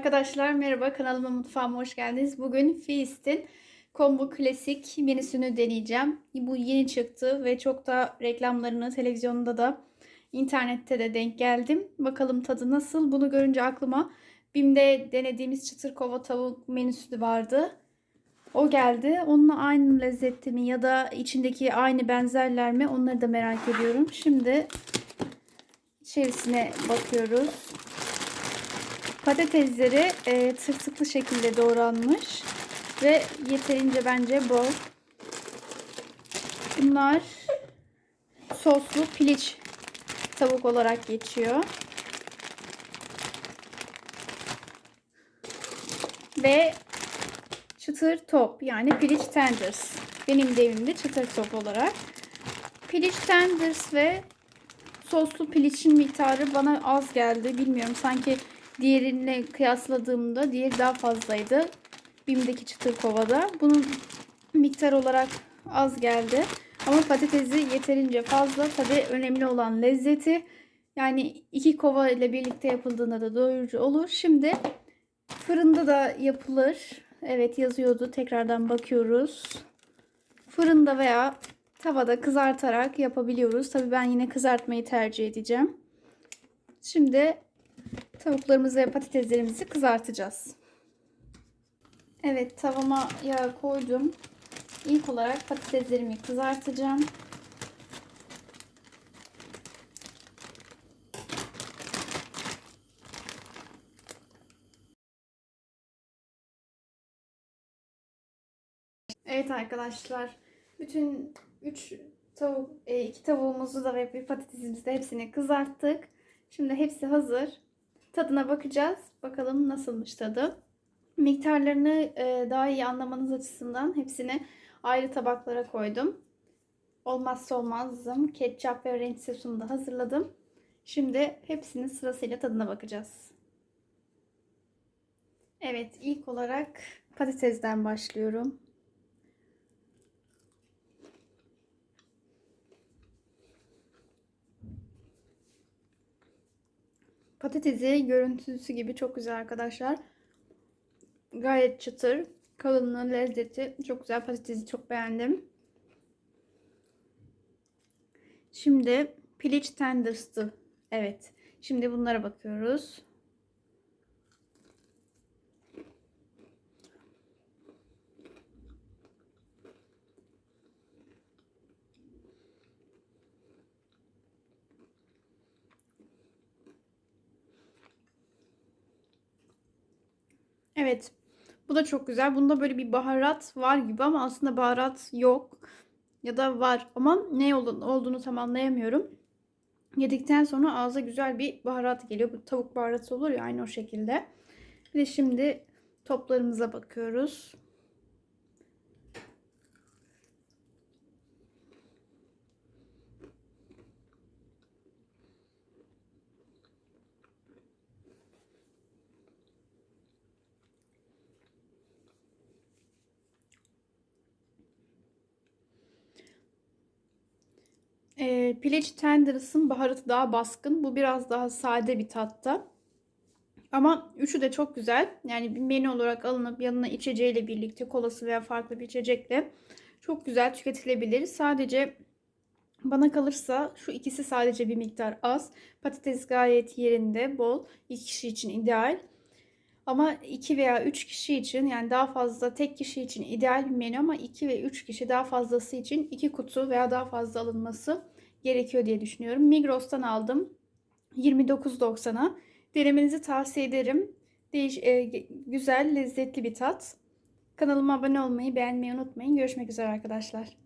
Arkadaşlar merhaba kanalıma mutfağıma hoş geldiniz. Bugün Feast'in Combo Klasik menüsünü deneyeceğim. Bu yeni çıktı ve çok da reklamlarını televizyonda da internette de denk geldim. Bakalım tadı nasıl? Bunu görünce aklıma BİM'de denediğimiz çıtır kova tavuk menüsü vardı. O geldi. Onunla aynı lezzette mi ya da içindeki aynı benzerler mi? Onları da merak ediyorum. Şimdi içerisine bakıyoruz. Patatesleri e, tırtıklı şekilde doğranmış ve yeterince bence bol. Bunlar soslu piliç tavuk olarak geçiyor. Ve çıtır top yani piliç tenders. Benim de evimde çıtır top olarak. Piliç tenders ve soslu piliçin miktarı bana az geldi. Bilmiyorum sanki diğerine kıyasladığımda diğeri daha fazlaydı. Bim'deki çıtır kovada. Bunun miktar olarak az geldi. Ama patatesi yeterince fazla. Tabi önemli olan lezzeti. Yani iki kova ile birlikte yapıldığında da doyurucu olur. Şimdi fırında da yapılır. Evet yazıyordu. Tekrardan bakıyoruz. Fırında veya tavada kızartarak yapabiliyoruz. Tabi ben yine kızartmayı tercih edeceğim. Şimdi tavuklarımızı ve patateslerimizi kızartacağız. Evet tavama yağ koydum. İlk olarak patateslerimi kızartacağım. Evet arkadaşlar. Bütün 3 tavuk, 2 tavuğumuzu da ve bir patatesimizi de hepsini kızarttık. Şimdi hepsi hazır. Tadına bakacağız. Bakalım nasılmış tadı. Miktarlarını e, daha iyi anlamanız açısından hepsini ayrı tabaklara koydum. Olmazsa olmazım. Ketçap ve renk sosunu da hazırladım. Şimdi hepsinin sırasıyla tadına bakacağız. Evet ilk olarak patatesden başlıyorum. Patatesi görüntüsü gibi çok güzel arkadaşlar. Gayet çıtır. Kalınlığı, lezzeti çok güzel. Patatesi çok beğendim. Şimdi piliç tenders'tı. Evet. Şimdi bunlara bakıyoruz. Evet. Bu da çok güzel. Bunda böyle bir baharat var gibi ama aslında baharat yok. Ya da var ama ne olduğunu tam anlayamıyorum. Yedikten sonra ağza güzel bir baharat geliyor. Bu tavuk baharatı olur ya aynı o şekilde. Bir de şimdi toplarımıza bakıyoruz. E, Piliç baharatı daha baskın. Bu biraz daha sade bir tatta. Ama üçü de çok güzel. Yani bir menü olarak alınıp yanına içeceğiyle birlikte kolası veya farklı bir içecekle çok güzel tüketilebilir. Sadece bana kalırsa şu ikisi sadece bir miktar az. Patates gayet yerinde, bol. İki kişi için ideal. Ama 2 veya 3 kişi için yani daha fazla tek kişi için ideal bir menü ama 2 ve 3 kişi daha fazlası için 2 kutu veya daha fazla alınması gerekiyor diye düşünüyorum. Migros'tan aldım. 29.90'a. Denemenizi tavsiye ederim. Değiş, e, güzel, lezzetli bir tat. Kanalıma abone olmayı, beğenmeyi unutmayın. Görüşmek üzere arkadaşlar.